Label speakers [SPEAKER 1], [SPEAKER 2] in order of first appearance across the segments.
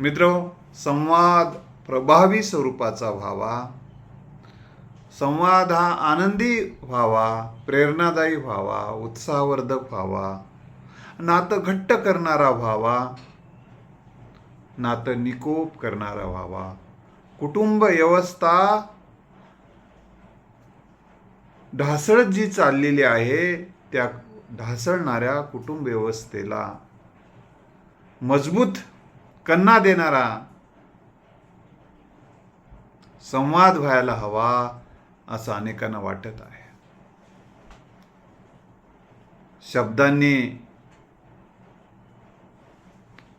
[SPEAKER 1] मित्र संवाद प्रभावी स्वरूपाचा व्हावा. संवाद हा आनंदी व्हावा प्रेरणादायी व्हावा उत्साहवर्धक व्हावा. नातं घट्ट करणारा व्हावा. नातं निकोप करणारा व्हावा. कुटुंब व्यवस्था ढासळत जी चाललेली आहे त्या ढासळणाऱ्या कुटुंब व्यवस्थेला मजबूत कन्ना देणारा संवाद व्हायला हवा असं अनेकांना वाटत आहे. शब्दांनी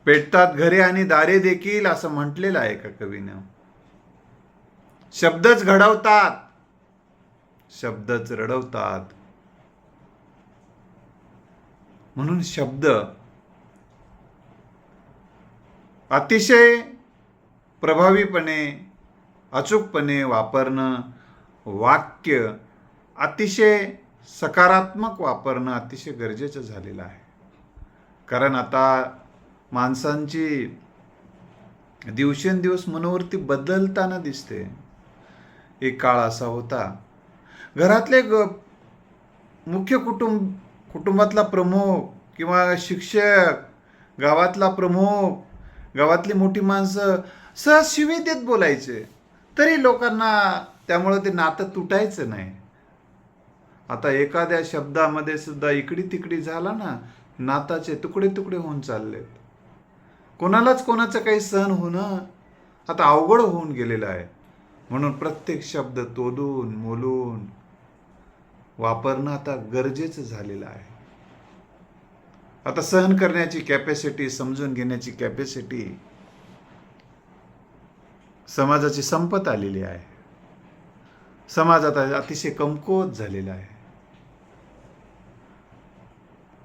[SPEAKER 1] पेटतात घरे आणि दारे देखील असं म्हटलेलं आहे का कवीनं. शब्दच घडवतात. शब्दच रडवतात. म्हणून शब्द अतिशय प्रभावीपणे अचूकपणे वापरणं वाक्य अतिशय सकारात्मक वापरणं अतिशय गरजेचं झालेलं आहे. कारण आता माणसांची दिवसेंदिवस मनोवृत्ती बदलताना दिसते. एक काळ असा होता. घरातले ग मुख्य कुटुंब कुटुंबातला प्रमुख किंवा शिक्षक गावातला प्रमुख गावातली मोठी माणसं सहज शिवी देत बोलायचे. तरी लोकांना त्यामुळं ते नातं तुटायचं नाही. आता एखाद्या शब्दामध्ये सुद्धा इकडी तिकडी झाला ना नाताचे तुकडे तुकडे होऊन चाललेत. कोणालाच कोणाचं काही सहन होणं आता अवघड होऊन गेलेलं आहे. म्हणून प्रत्येक शब्द तोडून मोलून वापरणं आता गरजेचं झालेलं आहे. आता सहन करण्याची कॅपॅसिटी समजून घेण्याची कॅपॅसिटी समाजाची संपत आलेली आहे. समाज आता अतिशय कमकुवत झालेला आहे.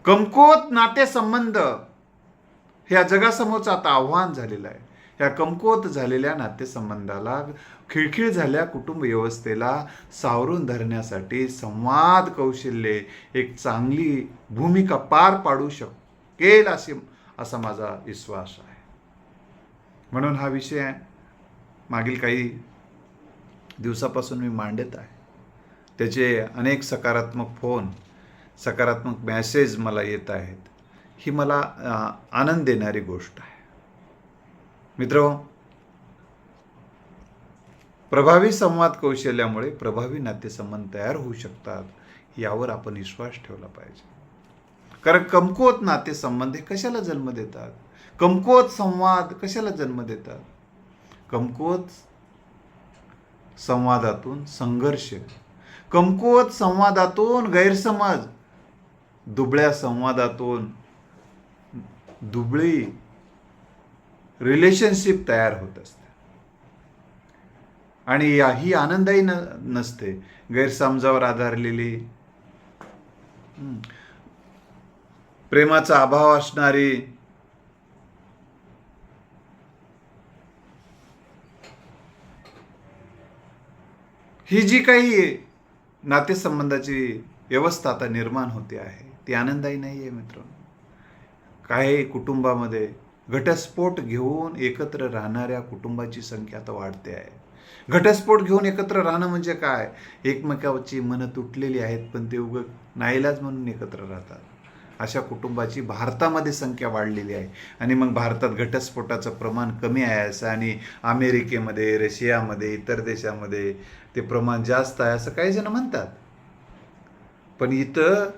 [SPEAKER 1] कमकुवत नातेसंबंध हे या जगासमोरचं आता आव्हान झालेलं आहे. या कमकुवत झालेल्या नातेसंबंधाला खिळखिळ झाल्या कुटुंब व्यवस्थेला सावरून धरण्यासाठी संवाद कौशल्ये एक चांगली भूमिका पार पाडू शकेल असे असा माझा विश्वास आहे. म्हणून हा विषय मागील काही दिवसापासून मी मांडत आहे. त्याचे अनेक सकारात्मक फोन सकारात्मक मॅसेज मला येत आहेत. ही मला आनंद देणारी गोष्ट आहे. मित्र प्रभावी संवाद कौशल्यामुळे प्रभावी नातेसंबंध तयार होऊ शकतात यावर आपण विश्वास ठेवला पाहिजे. कारण कमकुवत नातेसंबंध हे कशाला जन्म देतात? कमकुवत संवाद कशाला जन्म देतात? कमकुवत संवादातून संघर्ष. कमकुवत संवादातून गैरसमज. दुबळ्या संवादातून दुबळी रिलेशनशिप तयार होत असते. आणि या ही आनंदही न नसते. गैरसमजावर आधारलेली प्रेमाचा अभाव असणारी ही जी काही नातेसंबंधाची व्यवस्था आता निर्माण होते आहे ती आनंदायी नाही आहे मित्रांनो. काही कुटुंबामध्ये घटस्फोट घेऊन एकत्र राहणाऱ्या कुटुंबाची संख्या आता वाढते आहे. घटस्फोट घेऊन एकत्र राहणं म्हणजे काय? एकमेकाची मनं तुटलेली आहेत पण ते उग नाईलाज म्हणून एकत्र राहतात. अशा कुटुंबाची भारतामध्ये संख्या वाढलेली आहे. आणि मग भारतात घटस्फोटाचं प्रमाण कमी आहे असं आणि अमेरिकेमध्ये रशियामध्ये इतर देशामध्ये ते प्रमाण जास्त आहे असं काही जण म्हणतात. पण इथं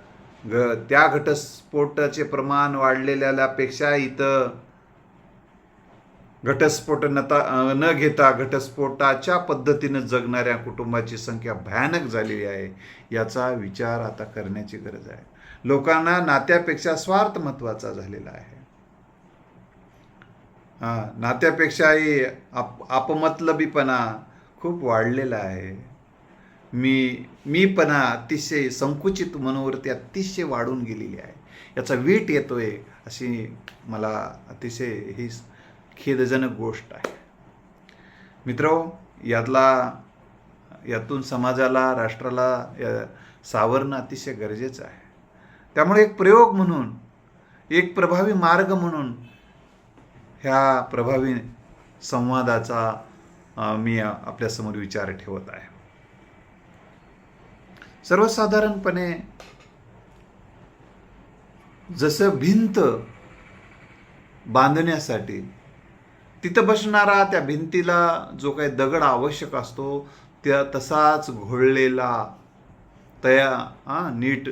[SPEAKER 1] ग त्या घटस्फोटाचे प्रमाण वाढलेल्यापेक्षा इथं घटस्फोट नता न घेता घटस्फोटाच्या पद्धतीनं जगणाऱ्या कुटुंबाची संख्या भयानक झालेली आहे याचा विचार आता करण्याची गरज आहे. लोकांना नात्यापेक्षा स्वार्थ महत्त्वाचा झालेला आहे. हां नात्यापेक्षाही आप आपमतलबीपणा खूप वाढलेला आहे. मी मीपणा अतिशय संकुचित मनोवृत्ती अतिशय वाढून गेलेली आहे. याचा वीट येतोय अशी मला अतिशय ही खेदजनक गोष्ट आहे. मित्र यातला यातून समाजाला राष्ट्राला या- सावरणं अतिशय गरजेचं आहे. त्यामुळे एक प्रयोग म्हणून एक प्रभावी मार्ग म्हणून ह्या प्रभावी संवादाचा मी आपल्यासमोर विचार ठेवत आहे. सर्वसाधारणपणे जसं भिंत बांधण्यासाठी तिथं बसणारा त्या भिंतीला जो काही दगड आवश्यक असतो त्या तसाच घोळलेला तया हा नीट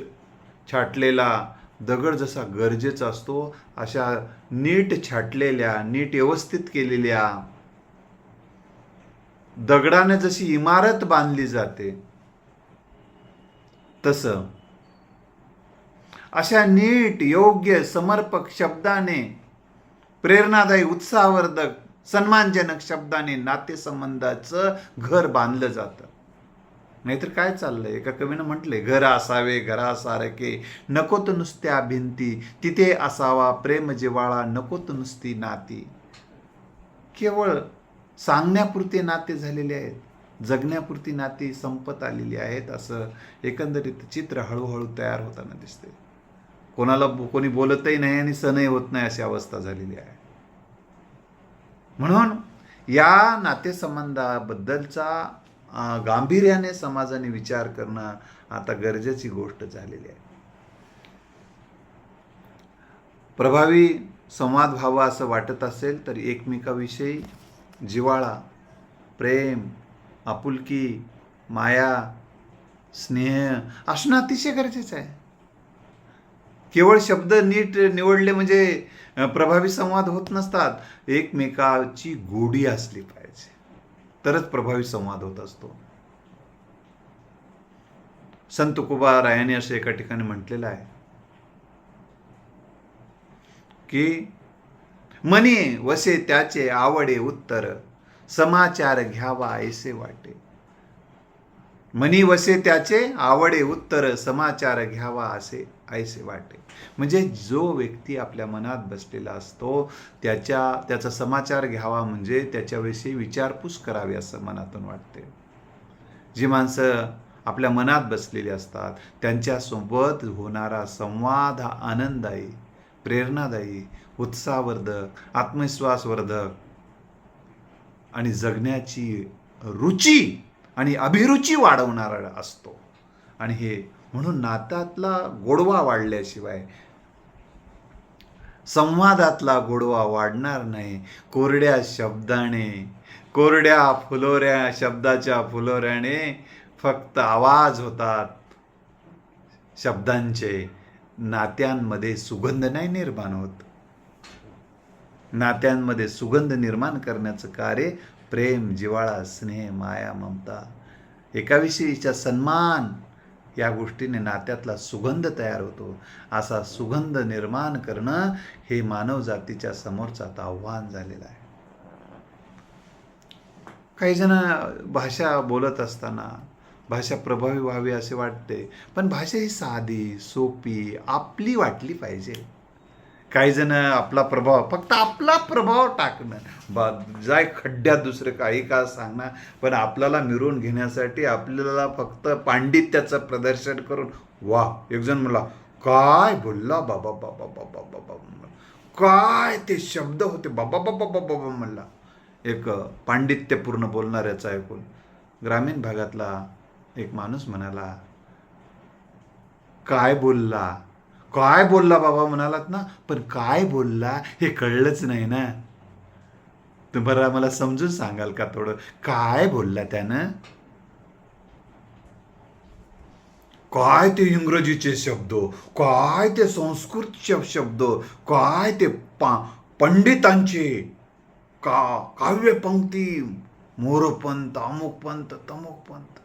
[SPEAKER 1] छाटलेला दगड जसा गरजेचा असतो अशा नीट छाटलेल्या नीट व्यवस्थित केलेल्या दगडाने जशी इमारत बांधली जाते तस. अशा नीट योग्य समर्पक शब्दाने प्रेरणादायी उत्साहवर्धक सन्मानजनक शब्दाने नातेसंबंधाचं घर बांधलं जातं. नाहीतर काय चाललंय? एका कवीनं म्हटले घर असावे घरासारखे नको तर नुसत्या भिंती तिथे असावा प्रेम जिवाळा नको तर नुसती नाती. केवळ सांगण्यापुरते नाते झालेले आहेत जगण्यापुरती नाती संपत आलेली आहेत असं एकंदरीत चित्र हळूहळू तयार होताना दिसते कोणाला कोणी बोलतही नाही आणि सणही होत नाही अशी अवस्था झालेली आहे. म्हणून या नातेसंबंधाबद्दलचा गांभीर्याने समाजाने विचार करणं आता गरजेची गोष्ट झालेली आहे. प्रभावी संवाद व्हावा असं वाटत असेल तर एकमेकाविषयी जिव्हाळा प्रेम आपुलकी माया स्नेह असणं अतिशय गरजेचं आहे. केवळ शब्द नीट निवडले म्हणजे प्रभावी संवाद होत नसतात. एकमेकाची गोडी असली पाहिजे. तरच प्रभावी संवाद होत असतो. संत तुकोबारायाने असं एका ठिकाणी म्हटलेलं आहे की मनी वसे त्याचे आवडे उत्तर समाचार घ्यावा ऐसे वाटे. मनी वसे त्याचे आवडे उत्तर समाचार घ्यावा असे ऐसे वाटे. म्हणजे जो व्यक्ती आपल्या मनात बसलेला असतो त्याच्या त्याचा समाचार घ्यावा म्हणजे त्याच्याविषयी विचारपूस करावी असं मनातून वाटते. जी माणसं आपल्या मनात बसलेली असतात त्यांच्यासोबत होणारा संवाद हा आनंददायी प्रेरणादायी उत्साहवर्धक आत्मविश्वासवर्धक आणि जगण्याची रुची आणि अभिरुची वाढवणारा असतो. आणि हे म्हणून नात्यातला गोडवा वाढल्याशिवाय संवादातला गोडवा वाढणार नाही. कोरड्या शब्दाने कोरड्या फुलोऱ्या शब्दाच्या फुलोऱ्याने फक्त आवाज होतात. शब्दांचे नात्यांमध्ये सुगंध नाही निर्माण होत. नात्यांमध्ये सुगंध निर्माण करण्याचं कार्य प्रेम जिव्हाळा स्नेह माया ममता. एकाविषयीचा सन्मान या गोष्टीने नात्यातला सुगंध तयार होतो. असा सुगंध निर्माण करणं हे मानवजातीच्या समोरचं आता आव्हान झालेलं आहे. काही जण भाषा बोलत असताना भाषा प्रभावी व्हावी असे वाटते पण भाषा ही साधी सोपी आपली वाटली पाहिजे. काही जण आपला प्रभाव फक्त आपला प्रभाव टाकणं. बा जाय खड्ड्यात दुसरं काही का सांगणार पण आपल्याला मिरवून घेण्यासाठी आपल्याला फक्त पांडित्याचं प्रदर्शन करून वा एकजण म्हणला काय बोलला बाबा बाबा बाबा बाबा म्हणला. काय ते शब्द होते बाबा बाबा बाबा बाबा म्हणला. एक पांडित्यपूर्ण बोलणाऱ्याचं ऐकून ग्रामीण भागातला एक माणूस म्हणाला काय बोलला? काय बोलला बाबा म्हणालात ना? पण काय बोलला हे कळलंच नाही ना. तुम्हाला मला समजून सांगाल का थोडं? काय बोलला त्यानं? काय ते इंग्रजीचे शब्द? काय ते संस्कृतचे शब्द? काय ते पा पंडितांचे? का काव्यपंक्ती? मोरपंत अमुक पंत तमुक पंत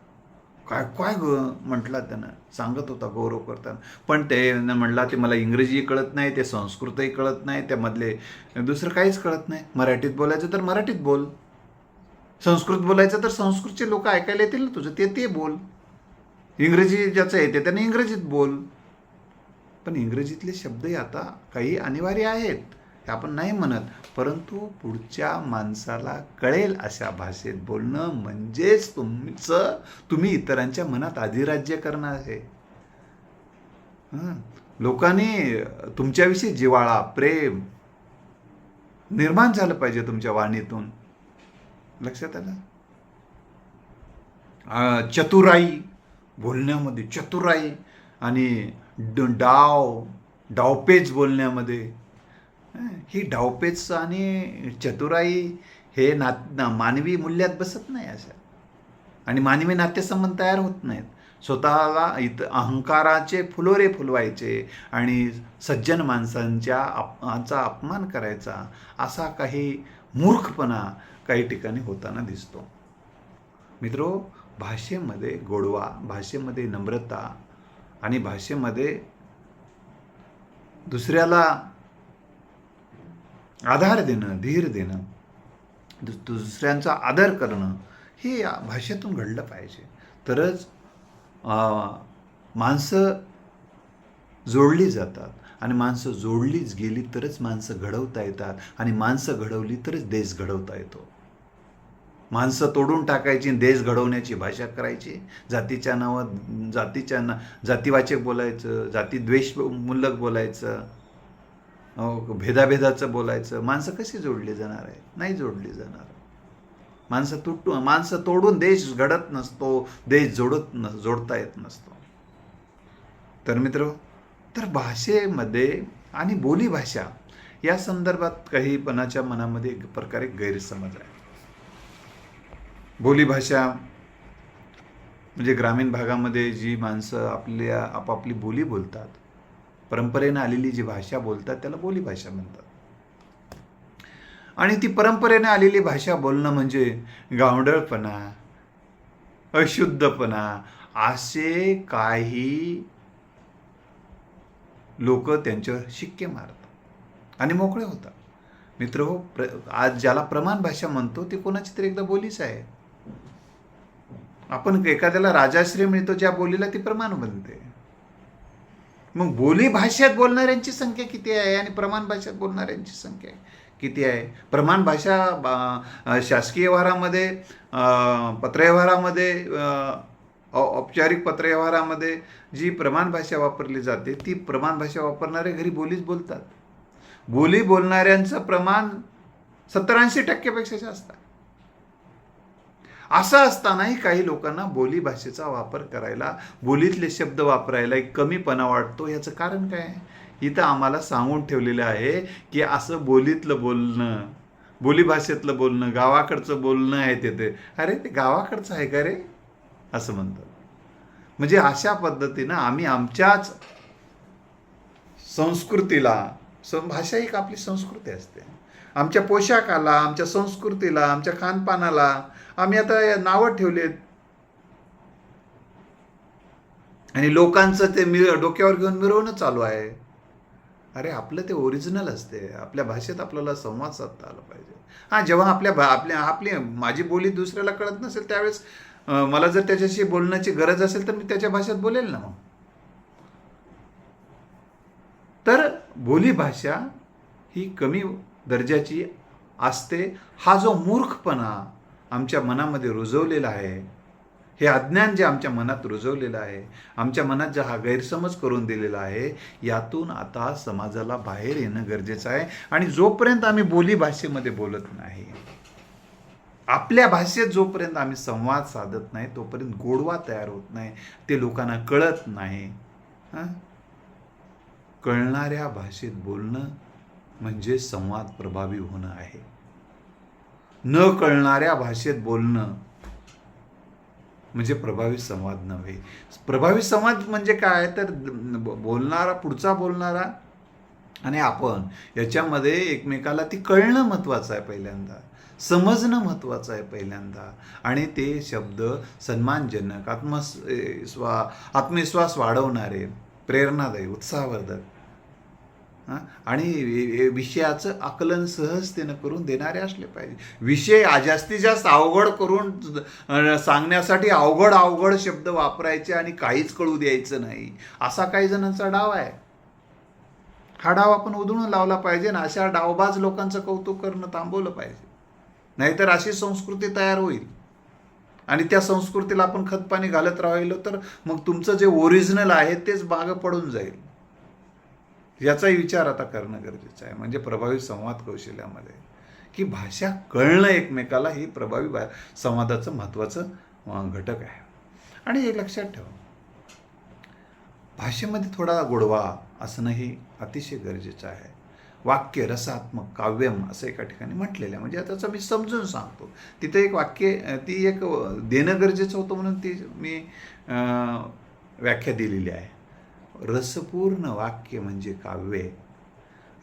[SPEAKER 1] काय काय ग म्हटला त्यानं? सांगत होता गौरव करताना. पण ते म्हणला ते मला इंग्रजी कळत नाही ते संस्कृतही कळत नाही त्यामधले दुसरं काहीच कळत नाही. मराठीत बोलायचं तर मराठीत बोल. संस्कृत बोलायचं तर संस्कृतचे लोक ऐकायला येतील ना तुझं ते ते बोल. इंग्रजी ज्याचं येते त्याने इंग्रजीत बोल. पण इंग्रजीतले शब्दही आता काही अनिवार्य आहेत. आपण नाही म्हणत परंतु पुढच्या माणसाला कळेल अशा भाषेत बोलणं म्हणजेच तुमचं तुम्ही इतरांच्या मनात अधिराज्य करणं आहे. लोकांनी तुमच्याविषयी जिव्हाळा प्रेम निर्माण झालं पाहिजे तुमच्या वाणीतून. लक्षात आलं? चतुराई बोलण्यामध्ये चतुराई आणि डाव डावपेच बोलण्यामध्ये ही डावपेच आणि चतुराई हे ना मानवी मूल्यात बसत नाही अशा. आणि मानवी नातेसंबंध तयार होत नाहीत. स्वतःला इत अहंकाराचे फुलोरे फुलवायचे आणि सज्जन माणसांच्या अप अपमान करायचा असा काही मूर्खपणा काही ठिकाणी होताना दिसतो. मित्रो भाषेमध्ये गोडवा भाषेमध्ये नम्रता आणि भाषेमध्ये दुसऱ्याला आधार देणं धीर देणं दु- दुसऱ्यांचा आदर करणं हे या भाषेतून घडलं पाहिजे. तरच माणसं जोडली जातात आणि माणसं जोडलीच गेली तरच माणसं घडवता येतात आणि माणसं घडवली तरच देश घडवता येतो. माणसं तोडून टाकायची आणि देश घडवण्याची भाषा करायची. जातीच्या नावात जातीच्या ना जातीवाचक बोलायचं जाती द्वेषमूलक बोलायचं. भेदाभेदाचं बोलायचं. माणसं कशी जोडली जाणार आहे नाही जोडली जाणार. माणसं तुट माणसं तोडून देश घडत नसतो देश जोडत न जोडता येत नसतो. तर मित्र तर भाषेमध्ये आणि बोलीभाषा या संदर्भात काही पणाच्या मनामध्ये एक प्रकारे गैरसमज आहे. बोलीभाषा म्हणजे ग्रामीण भागामध्ये जी माणसं आपल्या आपापली बोली बोलतात परंपरेनं आलेली जी भाषा बोलतात त्याला बोलीभाषा म्हणतात. आणि ती परंपरेने आलेली भाषा बोलणं म्हणजे गावडळपणा अशुद्धपणा असे काही लोक त्यांच्यावर शिक्के मारतात आणि मोकळे होतात. मित्र हो प्र आज ज्याला प्रमाण भाषा म्हणतो ती कोणाची तरी एकदा बोलीच आहे. आपण एखाद्याला राजाश्रय मिळतो ज्या बोलीला ती प्रमाण बनते. मग बोली भाषेत बोलणाऱ्यांची संख्या किती आहे आणि प्रमाण भाषेत बोलणाऱ्यांची संख्या किती आहे? प्रमाण भाषा बा- शासकीय व्यवहारामध्ये पत्रव्यवहारामध्ये औ- औपचारिक पत्रव्यवहारामध्ये जी प्रमाण भाषा वापरली जाते ती प्रमाण भाषा वापरणारे घरी बोलीच बोलतात. बोली बोलणाऱ्यांचं प्रमाण सत्तर ऐंशी टक्क्यापेक्षा जास्त आहे. असं असतानाही काही लोकांना बोली भाषेचा वापर करायला बोलीतले शब्द वापरायला एक कमीपणा वाटतो. याचं कारण काय? इथं आम्हाला सांगून ठेवलेलं आहे की असं बोलीतलं बोलणं बोली भाषेतलं बोलणं गावाकडचं बोलणं आहे ते अरे ते गावाकडचं आहे का रे? असं म्हणतात. म्हणजे अशा पद्धतीनं आम्ही आमच्याच संस्कृतीला भाषा एक आपली संस्कृती असते. आमच्या पोशाखाला आमच्या संस्कृतीला आमच्या खानपानाला आम्ही आता नावं ठेवलेत. आणि लोकांचं ते मिर डोक्यावर घेऊन मिरवणं चालू आहे. अरे आपलं ते ओरिजिनल असते. आपल्या भाषेत आपल्याला संवाद साधता आला पाहिजे. हां जेव्हा आपल्या भा आपल्या आपली माझी बोली दुसऱ्याला कळत नसेल त्यावेळेस मला जर त्याच्याशी बोलण्याची गरज असेल तर मी त्याच्या भाषेत बोलेल ना मग. तर बोलीभाषा ही कमी दर्जाची असते. हा जो मूर्खपणा आमच्या मनामध्ये रुजवलेलं आहे. हे अज्ञान जे आमच्या मनात रुजवलेलं आहे आमच्या मनात जे हा गैरसमज करून दिलेला आहे यातून आता समाजाला बाहेर येणं गरजेचं आहे. आणि जोपर्यंत आम्ही बोली भाषेमध्ये बोलत नाही आपल्या भाषेत जोपर्यंत आम्ही संवाद साधत नाही तोपर्यंत गोडवा तयार होत नाही ते लोकांना कळत नाही. हां? कळणाऱ्या भाषेत बोलणं म्हणजे संवाद प्रभावी होणं आहे. न कळणाऱ्या भाषेत बोलणं म्हणजे प्रभावी संवाद नव्हे. प्रभावी संवाद म्हणजे काय? तर बोलणारा पुढचा बोलणारा आणि आपण याच्यामध्ये एकमेकाला ती कळणं महत्त्वाचं आहे पहिल्यांदा. समजणं महत्त्वाचं आहे पहिल्यांदा. आणि ते शब्द सन्मानजनक आत्मस्वा आत्मविश्वास वाढवणारे प्रेरणादायी उत्साहवर्धक आणि विषयाचं आकलन सहजतेनं करून देणारे असले पाहिजे. विषय जास्तीत जास्त अवघड करून सांगण्यासाठी अवघड अवघड शब्द वापरायचे आणि काहीच कळू द्यायचं नाही. असा काही जणांचा डाव आहे. हा डाव आपण उधळून लावला पाहिजे ना अशा डावबाज लोकांचं कौतुक करणं थांबवलं पाहिजे. नाहीतर अशी संस्कृती तयार होईल. आणि त्या संस्कृतीला आपण खतपाणी घालत राहिलो तर मग तुमचं जे ओरिजिनल आहे तेच बागं पडून जाईल. याचाही विचार आता करणं गरजेचं आहे. म्हणजे प्रभावी संवाद कौशल्यामध्ये. की भाषा कळणं एकमेकाला ही प्रभावी भा संवादाचं महत्त्वाचं घटक आहे. आणि हे लक्षात ठेवा. भाषेमध्ये थोडा गोडवा असणंही अतिशय गरजेचं आहे. वाक्य रसात्मक काव्यम असं एका ठिकाणी म्हटलेलं आहे. म्हणजे त्याचं मी समजून सांगतो. तिथं एक वाक्य ती एक देणं गरजेचं होतं म्हणून ती मी व्याख्या दिलेली आहे. रसपूर्ण वाक्य म्हणजे काव्य.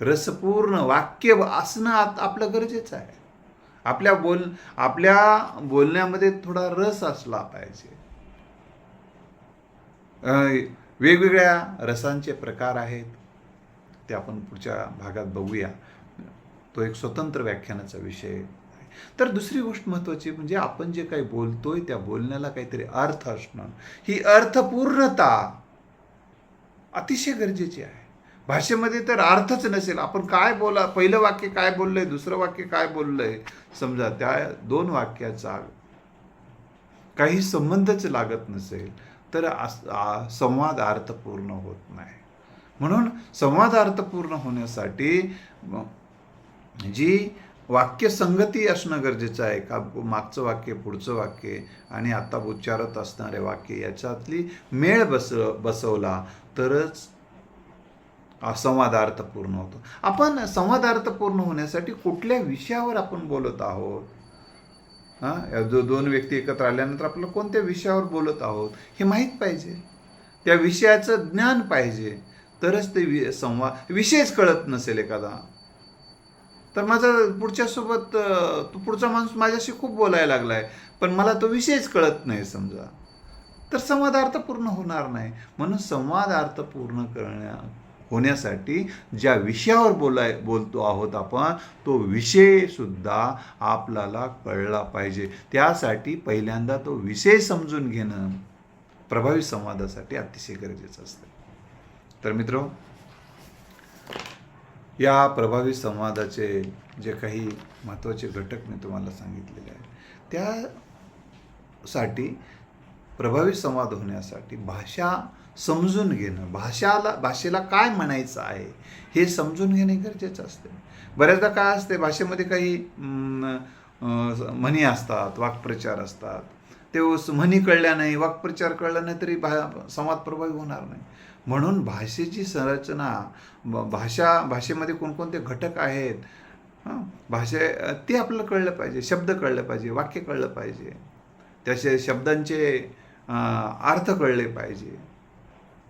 [SPEAKER 1] रसपूर्ण वाक्य असणं आत- आपलं गरजेचं आहे. आपल्या बोल आपल्या बोलण्यामध्ये थोडा रस असला पाहिजे. वेगवेगळ्या रसांचे प्रकार आहेत. ते आपण पुढच्या भागात बघूया. तो एक स्वतंत्र व्याख्यानाचा विषय आहे. तर दुसरी गोष्ट महत्त्वाची म्हणजे आपण जे काही बोलतोय त्या बोलण्याला काहीतरी अर्थ असणं. ही अर्थपूर्णता अतिशय गरजेची आहे. भाषेमध्ये तर अर्थच नसेल. आपण काय बोला पहिलं वाक्य काय बोललंय दुसरं वाक्य काय बोललंय? समजा त्या दोन वाक्याचा काही संबंधच लागत नसेल तर संवाद अर्थपूर्ण होत नाही. म्हणून संवाद अर्थपूर्ण होण्यासाठी जी वाक्य संगती असणं गरजेचं आहे का मागचं वाक्य पुढचं वाक्य आणि आता उच्चारत असणारे वाक्य याच्यातली मेळ बस बसवला तरच हा संवादार्थ पूर्ण होतो. आपण संवादार्थ पूर्ण होण्यासाठी कुठल्या विषयावर आपण बोलत आहोत? हां? या जो दोन व्यक्ती एकत्र आल्यानंतर आपल्याला कोणत्या विषयावर बोलत आहोत? हे माहीत पाहिजे. त्या विषयाचं ज्ञान पाहिजे. तरच ते वि संवाद विषयच कळत नसेल एखादा. तर माझा पुढच्यासोबत तो पुढचा माणूस माझ्याशी खूप बोलायला लागलाय. पण मला तो विषयच कळत नाही समजा. तर संवादार्थ पूर्ण होणार नाही. म्हणून संवादार्थ पूर्ण करण्या होण्यासाठी ज्या विषयावर बोलाय बोलतो आहोत आपण तो विषय सुद्धा आपल्याला कळला पाहिजे. त्यासाठी पहिल्यांदा तो विषय समजून घेणं प्रभावी संवादासाठी अतिशय गरजेचं असतं. तर मित्र या प्रभावी संवादाचे जे काही महत्त्वाचे घटक मी तुम्हाला सांगितलेले आहेत त्यासाठी प्रभावी संवाद होण्यासाठी भाषा समजून घेणं भाषाला भाषेला काय म्हणायचं आहे हे समजून घेणे गरजेचं असते. बऱ्याचदा काय असते भाषेमध्ये काही म्हणी असतात वाक्प्रचार असतात. ते म्हणी कळल्या नाही वाक्प्रचार कळला नाही तरी भा संवाद प्रभावी होणार नाही. म्हणून भाषेची संरचना भाषा भाषेमध्ये कोणकोणते घटक आहेत भाषे ते आपल्याला कळलं पाहिजे शब्द कळलं पाहिजे वाक्य कळलं पाहिजे. त्याचे शब्दांचे अर्थ कळले पाहिजे.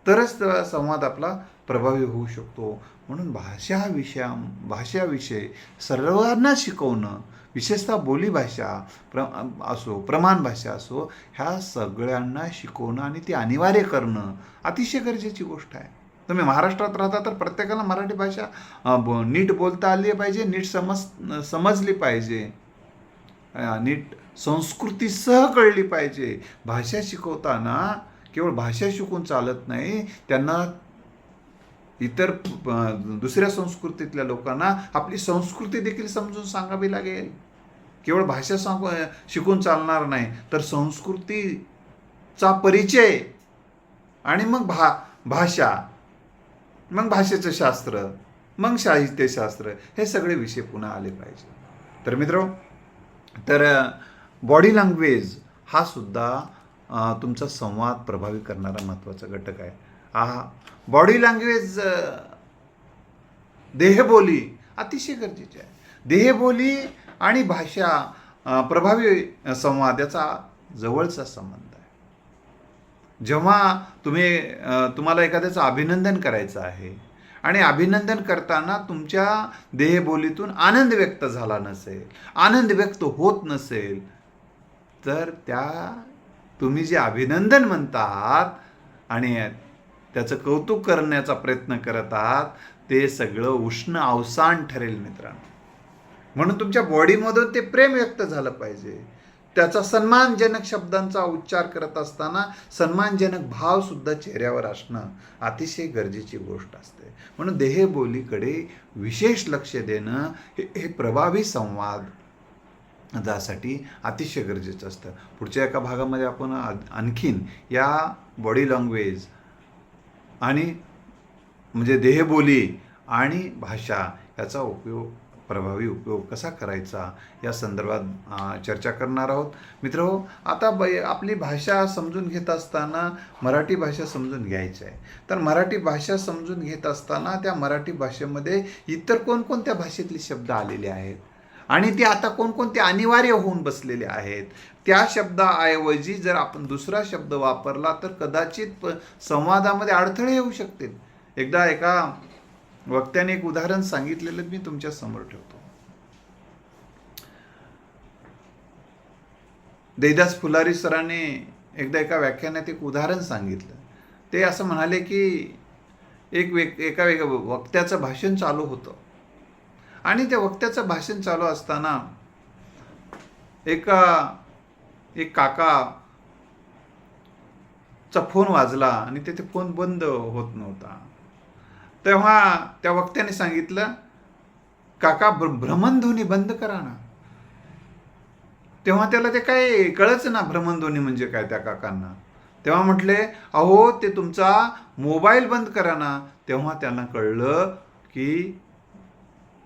[SPEAKER 1] तरच तो संवाद आपला प्रभावी होऊ शकतो. म्हणून भाषा विषया भाषाविषय सर्वांना शिकवणं विशेषतः बोलीभाषा प्र असो प्रमाण भाषा असो ह्या सगळ्यांना शिकवणं आणि ती अनिवार्य करणं अतिशय गरजेची गोष्ट आहे. तुम्ही महाराष्ट्रात राहता तर प्रत्येकाला मराठी भाषा ब- नीट बोलता आली पाहिजे नीट समज समजली पाहिजे. नीट संस्कृतीसह कळली पाहिजे. भाषा शिकवताना केवळ भाषा शिकून चालत नाही त्यांना इतर दुसऱ्या संस्कृतीतल्या लोकांना आपली संस्कृती देखील समजून सांगावी लागेल. केवळ भाषा सांग शिकून चालणार नाही तर संस्कृतीचा परिचय आणि मग भा भाषा मग भाषेचं शास्त्र मग साहित्यशास्त्र हे सगळे विषय पुन्हा आले पाहिजे. तर मित्र तर बॉडी लँग्वेज हा सुद्धा तुमचा संवाद प्रभावी करणारा महत्त्वाचा घटक आहे. हा बॉडी लँग्वेज देहबोली अतिशय गरजेची आहे. देहबोली आणि भाषा प्रभावी संवाद याचा जवळचा संबंध आहे. जेव्हा तुम्ही तुम्हाला एखाद्याचं अभिनंदन करायचं आहे आणि अभिनंदन करताना तुमच्या देहबोलीतून आनंद व्यक्त झाला नसेल आनंद व्यक्त होत नसेल तर त्या तुम्ही जे अभिनंदन म्हणता आहात आणि त्याचं कौतुक करण्याचा प्रयत्न करत आहात ते सगळं उष्ण अवसान ठरेल मित्रांनो. म्हणून तुमच्या बॉडीमधून ते प्रेम व्यक्त झालं पाहिजे. त्याचा सन्मानजनक शब्दांचा उच्चार करत असताना सन्मानजनक भावसुद्धा चेहऱ्यावर असणं अतिशय गरजेची गोष्ट असते. म्हणून देहबोलीकडे विशेष लक्ष देणं हे हे प्रभावी संवाद जासाठी अतिशय गरजेचं असतं. पुढच्या एका भागामध्ये आपण आणखीन या बॉडी लँग्वेज आणि म्हणजे देहबोली आणि भाषा याचा उपयोग प्रभावी उपयोग कसा करायचा या संदर्भात चर्चा करणार आहोत. मित्र हो आता ब आपली भाषा समजून घेत असताना मराठी भाषा समजून घ्यायची आहे. तर मराठी भाषा समजून घेत असताना त्या मराठी भाषेमध्ये इतर कोणकोणत्या भाषेतले शब्द आलेले आहेत? आणि ते आता कोणकोणते अनिवार्य होऊन बसलेले आहेत? त्या शब्दाऐवजी जर आपण दुसरा शब्द वापरला तर कदाचित प- संवादामध्ये अडथळे येऊ शकतील. एकदा एका वक्त्याने एक उदाहरण सांगितलेलं मी तुमच्यासमोर ठेवतो. देदास फुलारी सरांनी एकदा एका व्याख्यानात एक उदाहरण सांगितलं. ते असं म्हणाले की एक वे एका वेग वक्त्याचं भाषण चालू होतं. आणि त्या वक्त्याचं भाषण चालू असताना एका एक काका चा फोन वाजला आणि तेथे फोन बंद होत नव्हता. तेव्हा त्या वक्त्याने सांगितलं काका भ्रमणध्वनी बंद करा ना. तेव्हा त्याला ते काय कळच ना भ्रमणध्वनी म्हणजे काय त्या काकांना. तेव्हा म्हटले अहो ते तुमचा मोबाईल बंद करा ना. तेव्हा त्यांना कळलं की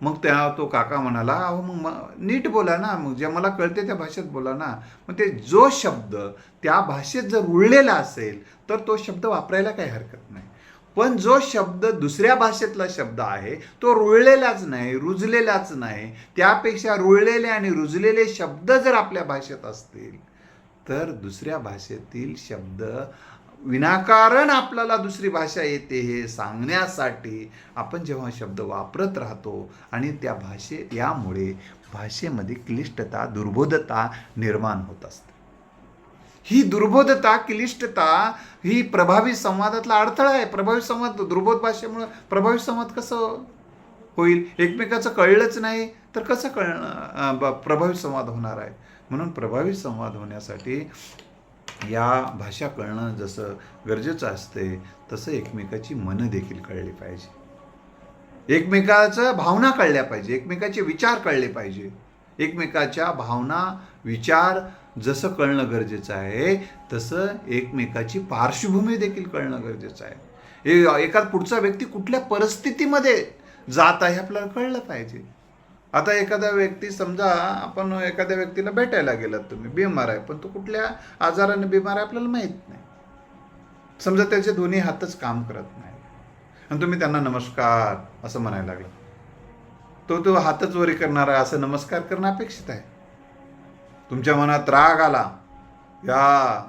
[SPEAKER 1] मग त्या तो काका म्हणाला अहो मग नीट बोला ना मग जे मला कळते त्या भाषेत बोला ना. मग ते जो शब्द त्या भाषेत जर उरलेला असेल तर तो शब्द वापरायला काही हरकत नाही. पण जो शब्द दुसऱ्या भाषेतला शब्द आहे तो रुळलेलाच नाही रुजलेलाच नाही. त्यापेक्षा रुळलेले आणि रुजलेले शब्द जर आपल्या भाषेत असतील तर दुसऱ्या भाषेतील शब्द विनाकारण आपल्याला दुसरी भाषा येते हे सांगण्यासाठी आपण जेव्हा शब्द वापरत राहतो आणि त्या भाषे यामुळे भाषेमध्ये क्लिष्टता दुर्बोधता निर्माण होत असते. ही दुर्बोधता क्लिष्टता ही प्रभावी संवादातला अडथळा आहे. प्रभावी संवाद दुर्बोध भाषेमुळे प्रभावी संवाद कसं होईल? एकमेकाचं कळलंच नाही तर कसं कळणं? प्रभावी संवाद होणार आहे. म्हणून प्रभावी संवाद होण्यासाठी या भाषा कळणं जसं गरजेचं असते तसं एकमेकाची मनं देखील कळली पाहिजे. एकमेकाचं भावना कळल्या पाहिजे. एकमेकाचे विचार कळले पाहिजे. एकमेकाच्या भावना विचार जसं कळणं गरजेचं आहे तसं एकमेकाची पार्श्वभूमी देखील कळणं गरजेचं आहे. ए- एखाद पुढचा व्यक्ती कुठल्या परिस्थितीमध्ये जात आहे आपल्याला कळलं पाहिजे. आता एखादा व्यक्ती समजा आपण एखाद्या व्यक्तीला भेटायला गेलात तुम्ही बिमार आहे पण तो कुठल्या आजाराने बिमार आहे आपल्याला माहीत नाही. समजा त्याचे दोन्ही हातच काम करत नाही. आणि तुम्ही त्यांना नमस्कार असं म्हणायला लागला. तो तो हातच वरी करणार आहे असं नमस्कार करणं अपेक्षित आहे. तुमच्या मनात राग आला या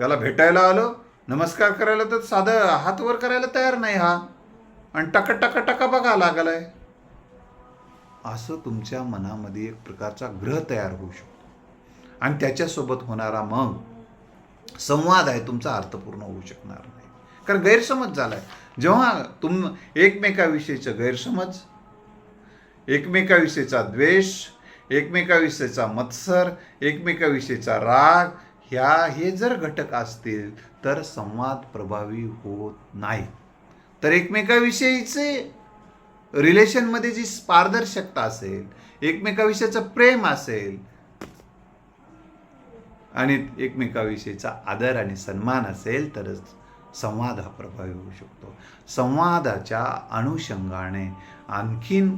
[SPEAKER 1] याला भेटायला आलो नमस्कार करायला तर साधं हात वर करायला तयार नाही हा. आणि टक टक टका बघा लागलाय. असं तुमच्या मनामध्ये एक प्रकारचा ग्रह तयार होऊ शकतो. आणि त्याच्यासोबत होणारा मग संवाद आहे तुमचा अर्थपूर्ण होऊ शकणार नाही. कारण गैरसमज झालाय. जेव्हा तुम एकमेकाविषयीचं गैरसमज एकमेकाविषयीचा द्वेष एकमेकाविषयीचा मत्सर एकमेकाविषयीचा राग ह्या हे जर घटक असतील तर संवाद प्रभावी होत नाही. तर एकमेकाविषयीचे रिलेशनमध्ये जी पारदर्शकता असेल एकमेकाविषयीचं प्रेम असेल आणि एकमेकाविषयीचा आदर आणि सन्मान असेल तरच संवाद हा प्रभावी होऊ शकतो. संवादाच्या अनुषंगाने आणखीन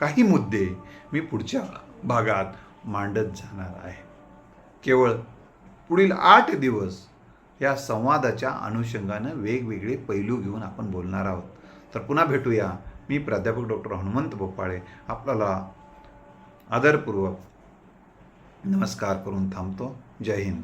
[SPEAKER 1] काही मुद्दे मी पुढच्या भागात मांडत जाणार आहे. केवळ पुढील आठ दिवस या संवादाच्या अनुषंगानं वेगवेगळे पैलू घेऊन आपण बोलणार आहोत. तर पुन्हा भेटूया. मी प्राध्यापक डॉक्टर हनुमंत बोपाळे आपल्याला आदरपूर्वक नमस्कार करून थांबतो. जय हिंद.